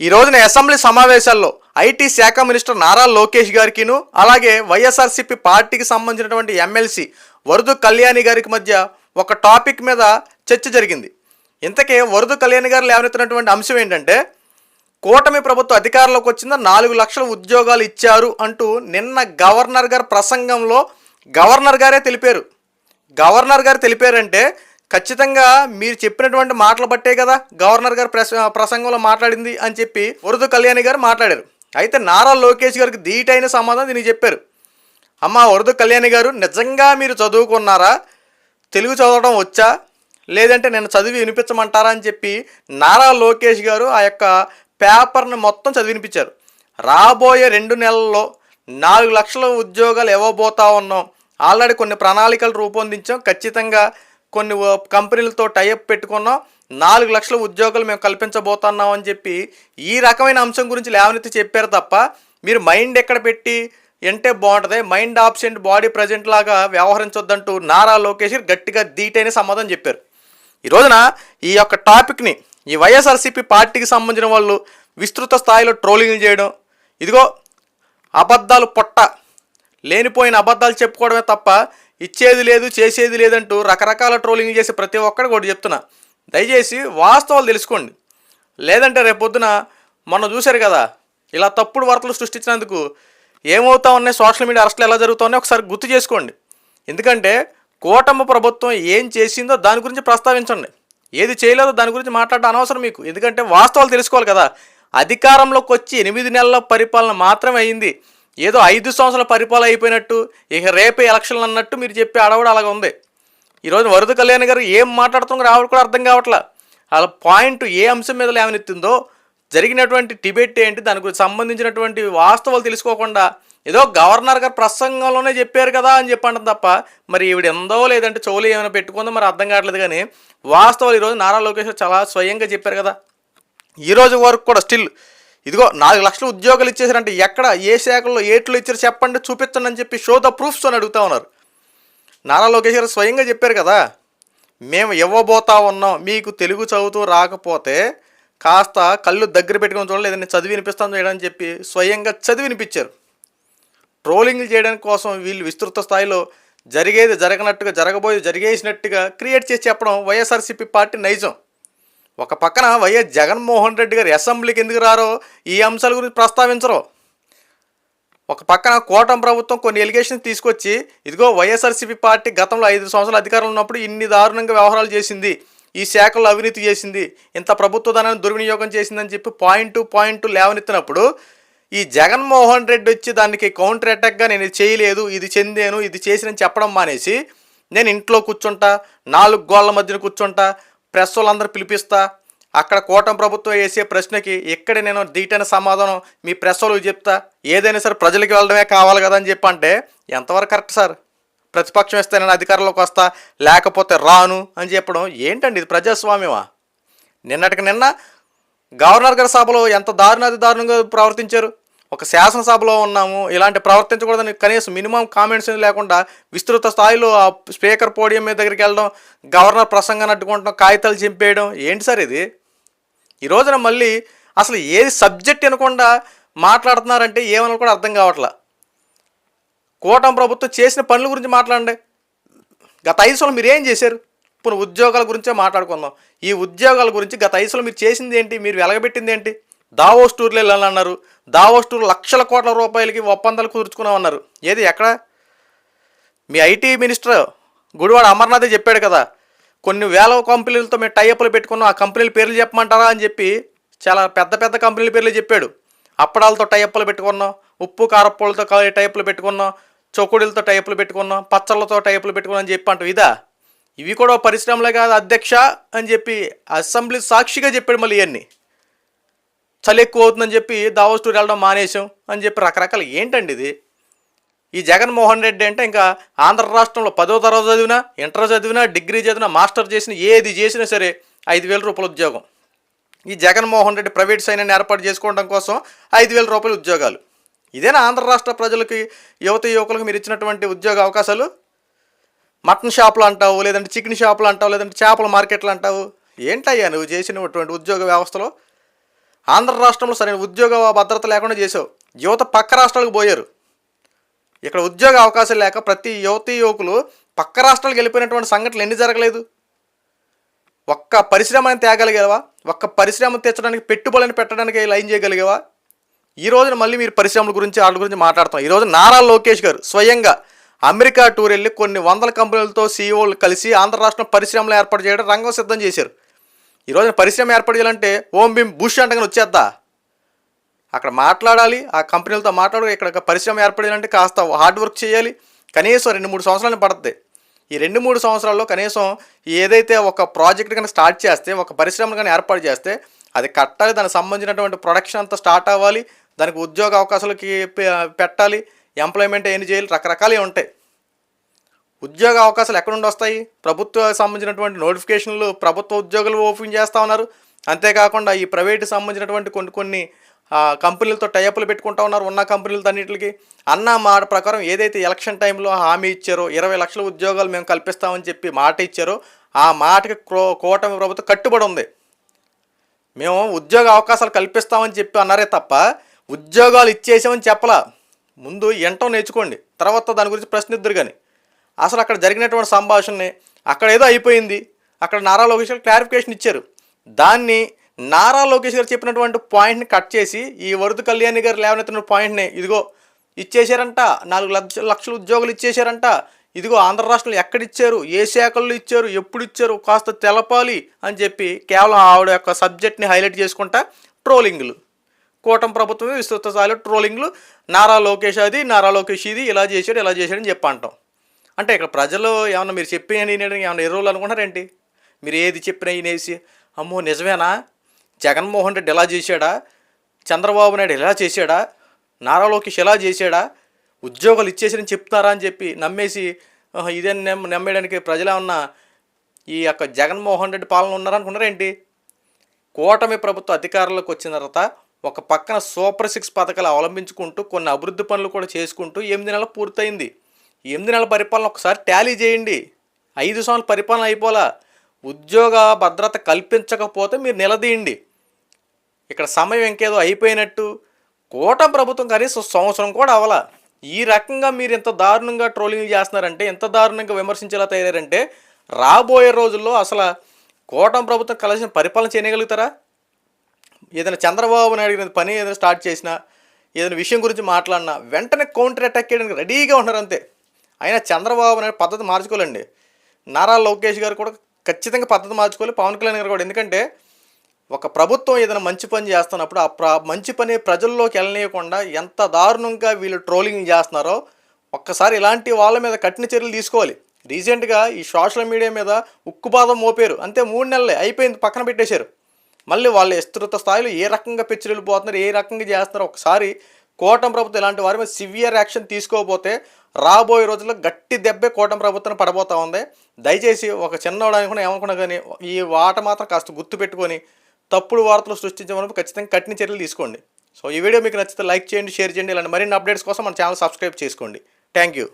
ఈ రోజున అసెంబ్లీ సమావేశాల్లో ఐటీ శాఖ మినిస్టర్ నారా లోకేష్ గారికిను అలాగే వైఎస్ఆర్సీపీ పార్టీకి సంబంధించినటువంటి ఎమ్మెల్సీ వరదు కళ్యాణి గారికి మధ్య ఒక టాపిక్ మీద చర్చ జరిగింది. ఇంతకే వరదు కళ్యాణి గారు లేవనెత్తినటువంటి అంశం ఏంటంటే కూటమి ప్రభుత్వం అధికారంలోకి వచ్చింద నాలుగు లక్షల ఉద్యోగాలు ఇచ్చారు అంటూ నిన్న గవర్నర్ గారి ప్రసంగంలో గవర్నర్ గారే తెలిపారు. గవర్నర్ గారు తెలిపారంటే ఖచ్చితంగా మీరు చెప్పినటువంటి మాటలు బట్టే కదా గవర్నర్ గారు ప్రస ప్రసంగంలో మాట్లాడింది అని చెప్పి ఉరుదు కళ్యాణి గారు మాట్లాడారు. అయితే నారా లోకేష్ గారికి ధీటైన సమాధానం దీనికి చెప్పారు. అమ్మ ఉరుదు కళ్యాణి గారు నిజంగా మీరు చదువుకున్నారా? తెలుగు చదవడం వచ్చా? లేదంటే నేను చదివి వినిపించమంటారా అని చెప్పి నారా లోకేష్ గారు ఆ యొక్క పేపర్ని మొత్తం చదివి వినిపించారు. రాబోయే రెండు నెలల్లో నాలుగు లక్షల ఉద్యోగాలు ఇవ్వబోతా ఉన్నాం. ఆల్రెడీ కొన్ని ప్రణాళికలు రూపొందించాం. ఖచ్చితంగా కొన్ని కంపెనీలతో టైఅప్ పెట్టుకున్నాం. నాలుగు లక్షల ఉద్యోగాలు మేము కల్పించబోతున్నాం అని చెప్పి ఈ రకమైన అంశం గురించి లేవనెత్తి చెప్పారు తప్ప మీరు మైండ్ ఎక్కడ పెట్టి అంటే బాగుంటుంది? మైండ్ ఆబ్సెంట్ బాడీ ప్రజెంట్ లాగా వ్యవహరించొద్దంటూ నారా లోకేష్ గట్టిగా దీటైన సమాధానం చెప్పారు. ఈ రోజున ఈ యొక్క టాపిక్ని ఈ వైఎస్ఆర్సీపీ పార్టీకి సంబంధించిన వాళ్ళు విస్తృత స్థాయిలో ట్రోలింగ్ చేయడం. ఇదిగో అబద్ధాలు పొట్ట. లేనిపోయిన అబద్ధాలు చెప్పుకోవడమే తప్ప ఇచ్చేది లేదు చేసేది లేదంటూ రకరకాల ట్రోలింగ్ చేసి ప్రతి ఒక్కరికి ఒకటి చెప్తున్నా. దయచేసి వాస్తవాలు తెలుసుకోండి. లేదంటే రేపొద్దున మొన్న చూశారు కదా ఇలా తప్పుడు వార్తలు సృష్టించినందుకు ఏమవుతా ఉన్నాయి సోషల్ మీడియా అరెస్టులు ఎలా జరుగుతున్నాయో ఒకసారి గుర్తు చేసుకోండి. ఎందుకంటే కూటమి ప్రభుత్వం ఏం చేసిందో దాని గురించి ప్రస్తావించండి. ఏది చేయలేదో దాని గురించి మాట్లాడడం అనవసరం మీకు. ఎందుకంటే వాస్తవాలు తెలుసుకోవాలి కదా. అధికారంలోకి వచ్చి ఎనిమిది నెలల పరిపాలన మాత్రమే అయింది. ఏదో ఐదు సంవత్సరాల పరిపాలన అయిపోయినట్టు ఇక రేపే ఎలక్షన్లు అన్నట్టు మీరు చెప్పే అడవడం అలాగ ఉంది. ఈరోజు వరద కళ్యాణ్ గారు ఏం మాట్లాడుతున్నారో ఆవిడ కూడా అర్థం కావట్లా. వాళ్ళ పాయింట్ ఏ అంశం మీద లేవనెత్తిందో జరిగినటువంటి టిబెట్ ఏంటి దాని గురించి సంబంధించినటువంటి వాస్తవాలు తెలుసుకోకుండా ఏదో గవర్నర్ గారు ప్రసంగంలోనే చెప్పారు కదా అని చెప్పండి తప్ప మరి ఈవిడ ఎందో లేదంటే చెవులు ఏమైనా పెట్టుకుందో మరి అర్థం కావట్లేదు కానీ వాస్తవాలు ఈరోజు నారా లోకేష్ చాలా స్వయంగా చెప్పారు కదా. ఈరోజు వరకు కూడా స్టిల్ ఇదిగో నాలుగు లక్షల ఉద్యోగాలు ఇచ్చేసారంటే ఎక్కడ ఏ శాఖల్లో ఏట్లు ఇచ్చారు చెప్పండి చూపించండి అని చెప్పి షో ద ప్రూఫ్స్ అని అడుగుతా ఉన్నారు. నారా లోకేష్ గారు స్వయంగా చెప్పారు కదా మేము ఇవ్వబోతా ఉన్నాం మీకు తెలుగు చదువుతూ రాకపోతే కాస్త కళ్ళు దగ్గర పెట్టుకొని చూడాలి ఏదైనా చదివి వినిపిస్తాను చేయడం చెప్పి స్వయంగా చదివి వినిపించారు. ట్రోలింగ్లు చేయడానికి కోసం వీళ్ళు విస్తృత స్థాయిలో జరిగేది జరగనట్టుగా జరగబోయేది జరిగేసినట్టుగా క్రియేట్ చేసి చెప్పడం వైఎస్ఆర్సీపీ పార్టీ నైజం. ఒక పక్కన వైఎస్ జగన్మోహన్ రెడ్డి గారు అసెంబ్లీకి ఎందుకు రారో ఈ అంశాల గురించి ప్రస్తావించరు. ఒక పక్కన కోటం ప్రభుత్వం కొన్ని ఎలిగేషన్స్ తీసుకొచ్చి ఇదిగో వైఎస్ఆర్సీపీ పార్టీ గతంలో ఐదు సంవత్సరాలు అధికారంలో ఉన్నప్పుడు ఇన్ని దారుణంగా వ్యవహారాలు చేసింది. ఈ శాఖలో అవినీతి చేసింది. ఇంత ప్రభుత్వ ధనాన్ని దుర్వినియోగం చేసిందని చెప్పి పాయింట్ టు పాయింట్ టు లేవనెత్తినప్పుడు ఈ జగన్మోహన్ రెడ్డి వచ్చి దానికి కౌంటర్ అటాక్గా నేను ఇది చేయలేదు ఇది చెందాను ఇది చేసినని చెప్పడం మానేసి నేను ఇంట్లో కూర్చుంటా నాలుగు గోళ్ళ మధ్యన కూర్చుంటా ప్రెస్ వాళ్ళందరూ పిలిపిస్తా. అక్కడ కూటమి ప్రభుత్వం వేసే ప్రశ్నకి ఇక్కడ నేను దీటైన సమాధానం మీ ప్రెస్ వాళ్ళకి చెప్తా. ఏదైనా సరే ప్రజలకి వెళ్ళడమే కావాలి కదా అని చెప్పంటే ఎంతవరకు కరెక్ట్ సార్? ప్రతిపక్షం ఇస్తే నేను అధికారంలోకి వస్తా లేకపోతే రాను అని చెప్పడం ఏంటండి ఇది ప్రజాస్వామ్యమా? నిన్నటికి నిన్న గవర్నర్ గారి సభలో ఎంత దారుణాది దారుణంగా ప్రవర్తించారు? ఒక శాసనసభలో ఉన్నాము ఇలాంటి ప్రవర్తించకూడదని కనీసం మినిమం కామెంట్స్ లేకుండా విస్తృత స్థాయిలో ఆ స్పీకర్ పోడియం మీద దగ్గరికి వెళ్ళడం గవర్నర్ ప్రసంగాన్ని అడ్డుకుంటాం కాగితాలు చింపేయడం ఏంటి సార్ ఇది? ఈ రోజున మళ్ళీ అసలు ఏది సబ్జెక్ట్ అనకుండా మాట్లాడుతున్నారంటే ఏమని కూడా అర్థం కావట్లా. కూటమి ప్రభుత్వం చేసిన పనుల గురించి మాట్లాడండి. గత ఐదు సంవత్సరాలు మీరు ఏం చేశారు? ఇప్పుడు ఉద్యోగాల గురించే మాట్లాడుకుందాం. ఈ ఉద్యోగాల గురించి గత ఐదు సంవత్సరాలు మీరు చేసింది ఏంటి? మీరు వెలగబెట్టింది ఏంటి? దావోస్ టూర్లు వెళ్ళాలన్నారు. దావోస్ టూర్ లక్షల కోట్ల రూపాయలకి ఒప్పందాలు కుదుర్చుకున్నామన్నారు. ఏది ఎక్కడ? మీ ఐటీ మినిస్టర్ గుడివాడ అమర్నాథే చెప్పాడు కదా కొన్ని వేల కంపెనీలతో మేము టైఅప్లు పెట్టుకున్నాం ఆ కంపెనీల పేర్లు చెప్పమంటారా అని చెప్పి చాలా పెద్ద పెద్ద కంపెనీల పేర్లు చెప్పాడు. అప్పడాలతో టైఅప్లు పెట్టుకున్నాం ఉప్పు కారప్పూలతో టైప్లు పెట్టుకున్నాం చొక్కుడులతో టైప్లు పెట్టుకున్నాం పచ్చళ్ళతో టైప్లు పెట్టుకున్నాం అని చెప్పి అంటాం ఇదా? ఇవి కూడా పరిశ్రమలే కాదు అధ్యక్ష అని చెప్పి అసెంబ్లీ సాక్షిగా చెప్పాడు మళ్ళీ ఇవన్నీ చలి ఎక్కువ అవుతుందని చెప్పి దావోస్ టూర్ వెళ్ళడం మానేసాం అని చెప్పి రకరకాల ఏంటండి ఇది? ఈ జగన్మోహన్ రెడ్డి అంటే ఇంకా ఆంధ్ర రాష్ట్రంలో పదో తరగతి చదివినా ఇంటర్ చదివినా డిగ్రీ చదివినా మాస్టర్ చేసిన ఏది చేసినా సరే ఐదు వేల రూపాయల ఉద్యోగం. ఈ జగన్మోహన్ రెడ్డి ప్రైవేట్ సైన్యాన్ని ఏర్పాటు చేసుకోవడం కోసం ఐదు వేల రూపాయల ఉద్యోగాలు. ఇదేనా ఆంధ్ర రాష్ట్ర ప్రజలకి యువత యువకులకు మీరు ఇచ్చినటువంటి ఉద్యోగ అవకాశాలు? మటన్ షాపులు అంటావు లేదంటే చికెన్ షాపులు అంటావు లేదంటే చేపల మార్కెట్లు అంటావు. ఏంటయ్యా నువ్వు చేసినటువంటి ఉద్యోగ వ్యవస్థలో? ఆంధ్ర రాష్ట్రంలో సరైన ఉద్యోగ భద్రత లేకుండా చేసావు యువత పక్క రాష్ట్రాలకు పోయారు. ఇక్కడ ఉద్యోగ అవకాశాలు లేక ప్రతి యువతి యువకులు పక్క రాష్ట్రాలకు వెళ్ళిపోయినటువంటి సంఘటనలు ఎన్ని జరగలేదు? ఒక్క పరిశ్రమని తేగలిగేవా? ఒక్క పరిశ్రమ తెచ్చడానికి పెట్టుబడులను పెట్టడానికి లైన్ చేయగలిగేవా? ఈ రోజున మళ్ళీ మీరు పరిశ్రమల గురించి వాళ్ళ గురించి మాట్లాడుతాం ఈ రోజు నారా లోకేష్ గారు స్వయంగా అమెరికా టూర్ వెళ్ళి కొన్ని వందల కంపెనీలతో సీఈఓలు కలిసి ఆంధ్ర రాష్ట్రం పరిశ్రమలు ఏర్పాటు చేయడం రంగం సిద్ధం చేశారు. ఈ రోజున పరిశ్రమ ఏర్పాటు చేయాలంటే ఓం భీమ్ బుష్ అంటే వచ్చేద్దా? అక్కడ మాట్లాడాలి ఆ కంపెనీలతో మాట్లాడు ఇక్కడ పరిశ్రమ ఏర్పడాలంటే కాస్త హార్డ్ వర్క్ చేయాలి. కనీసం రెండు మూడు సంవత్సరాలు పడుతుంది ఈ రెండు మూడు సంవత్సరాల్లో కనీసం ఏదైతే ఒక ప్రాజెక్ట్ కనుక స్టార్ట్ చేస్తే ఒక పరిశ్రమ కానీ ఏర్పాటు చేస్తే అది కట్టాలి దానికి సంబంధించినటువంటి ప్రొడక్షన్ అంతా స్టార్ట్ అవ్వాలి దానికి ఉద్యోగ అవకాశాలకి పె- పెట్టాలి ఎంప్లాయ్మెంట్ ఏం చేయాలి రకరకాలు ఉంటాయి. ఉద్యోగ అవకాశాలు ఎక్కడ నుండి వస్తాయి? ప్రభుత్వ సంబంధించినటువంటి నోటిఫికేషన్లు ప్రభుత్వ ఉద్యోగులు ఓపెన్ చేస్తూ ఉన్నారు. అంతేకాకుండా ఈ ప్రైవేట్ సంబంధించినటువంటి కొన్ని కొన్ని కంపెనీలతో టైఅప్లు పెట్టుకుంటా ఉన్నారు ఉన్న కంపెనీలతో అన్నింటికి. అన్న మాట ప్రకారం ఏదైతే ఎలక్షన్ టైంలో హామీ ఇచ్చారో ఇరవై లక్షల ఉద్యోగాలు మేము కల్పిస్తామని చెప్పి మాట ఇచ్చారో ఆ మాటకి క్రో- కూటమి ప్రభుత్వం కట్టుబడి ఉంది. మేము ఉద్యోగ అవకాశాలు కల్పిస్తామని చెప్పి అన్నారే తప్ప ఉద్యోగాలు ఇచ్చేసామని చెప్పలా. ముందు ఎంటో నేర్చుకోండి. తర్వాత దాని గురించి ప్రశ్నిద్దరు కానీ అసలు అక్కడ జరిగినటువంటి సంభాషణని అక్కడ ఏదో అయిపోయింది. అక్కడ నారా లోకేష్ గారు క్లారిఫికేషన్ ఇచ్చారు. దాన్ని నారా లోకేష్ గారు చెప్పినటువంటి పాయింట్ని కట్ చేసి ఈ వరద కళ్యాణి గారు లేవనెత్తిన పాయింట్ని ఇదిగో ఇచ్చేశారంట. నాలుగు లక్ష లక్షల ఉద్యోగులు ఇచ్చేశారంట. ఇదిగో ఆంధ్ర రాష్ట్రంలో ఎక్కడ ఇచ్చారు ఏ శాఖల్లో ఇచ్చారు? ఎప్పుడు ఇచ్చారు? కాస్త తెలపాలి అని చెప్పి కేవలం ఆవిడ యొక్క సబ్జెక్ట్ని హైలైట్ చేసుకుంటా ట్రోలింగ్లు. కూటమి ప్రభుత్వమే విస్తృత స్థాయిలో ట్రోలింగ్లు. నారా లోకేష్ అది నారా లోకేష్ ఇది ఇలా చేశాడు ఇలా చేశాడని చెప్పంటాం చెప్పి అంటాం. అంటే ఇక్కడ ప్రజలు ఏమన్నా మీరు చెప్పిన ఏమన్నా ఎరువులు అనుకుంటారేంటి మీరు ఏది చెప్పినా అనేసి అమ్మో నిజమేనా? జగన్మోహన్ రెడ్డి ఎలా చేశాడా? చంద్రబాబు నాయుడు ఎలా చేశాడా? నారా లోకేష్ ఎలా చేశాడా? ఉద్యోగాలు ఇచ్చేసారని చెప్తారా అని చెప్పి నమ్మేసి ఇదే నమ్మ నమ్మేయడానికి ప్రజలేమన్నా ఈ యొక్క జగన్మోహన్ రెడ్డి పాలన ఉన్నారనుకున్నారేంటి కూటమి ప్రభుత్వ అధికారంలోకి వచ్చిన తర్వాత ఒక పక్కన సూపర్ సిక్స్ పథకాలు అవలంబించుకుంటూ కొన్ని అభివృద్ధి పనులు కూడా చేసుకుంటూ ఎనిమిది నెలలు పూర్తయింది. ఎనిమిది నెలల పరిపాలన ఒకసారి టాలీ చేయండి. ఐదు సంవత్సరాల పరిపాలన అయిపోలా. ఉద్యోగ భద్రత కల్పించకపోతే మీరు నిలదీయండి. ఇక్కడ సమయం ఇంకేదో అయిపోయినట్టు. కూటమి ప్రభుత్వం కనీసం సంవత్సరం కూడా అవలా ఈ రకంగా మీరు ఇంత దారుణంగా ట్రోలింగ్ చేస్తున్నారంటే ఎంత దారుణంగా విమర్శించేలా తయారంటే రాబోయే రోజుల్లో అసలు కూటమి ప్రభుత్వం కలిసిన పరిపాలన చేయగలుగుతారా? ఏదైనా చంద్రబాబు నాయుడు గారి పని ఏదైనా స్టార్ట్ చేసినా ఏదైనా విషయం గురించి మాట్లాడినా వెంటనే కౌంటర్ అటాక్ చేయడానికి రెడీగా ఉన్నారు అంతే. అయినా చంద్రబాబు నాయుడు పద్ధతి మార్చుకోవాలండి నారా లోకేష్ గారు కూడా ఖచ్చితంగా పద్ధతి మార్చుకోవాలి. పవన్ కళ్యాణ్ గారు కూడా. ఎందుకంటే ఒక ప్రభుత్వం ఏదైనా మంచి పని చేస్తున్నప్పుడు ఆ ప్ర మంచి పని ప్రజల్లోకి వెళ్ళనీయకుండా ఎంత దారుణంగా వీళ్ళు ట్రోలింగ్ చేస్తున్నారో ఒక్కసారి ఇలాంటి వాళ్ళ మీద కఠిన చర్యలు తీసుకోవాలి. రీసెంట్గా ఈ సోషల్ మీడియా మీద ఉక్కుపాదం మోపారు. అంతే మూడు నెలలే అయిపోయింది. పక్కన పెట్టేశారు. మళ్ళీ వాళ్ళ విస్తృత స్థాయిలో ఏ రకంగా పెచ్చులు పోతున్నారు ఏ రకంగా చేస్తున్నారో ఒకసారి కోటం ప్రభుత్వం ఇలాంటి వారి మీద సివియర్ యాక్షన్ తీసుకోకపోతే రాబోయే రోజుల్లో గట్టి దెబ్బే కోటం ప్రభుత్వం పడబోతా ఉంది. దయచేసి ఒక చిన్నవాడు అనుకున్నా ఏమనుకున్నా కానీ ఈ వాట మాత్రం కాస్త గుర్తు పెట్టుకొని తప్పుడు వార్తలు సృష్టించమని ఖచ్చితంగా కఠిన చర్యలు తీసుకోండి. సో ఈ వీడియో మీకు నచ్చితే లైక్ చేయండి షేర్ చేయండి ఇలాంటి మరిన్ని అప్డేట్స్ కోసం మన ఛానల్ సబ్స్క్రైబ్ చేసుకోండి. Thank you.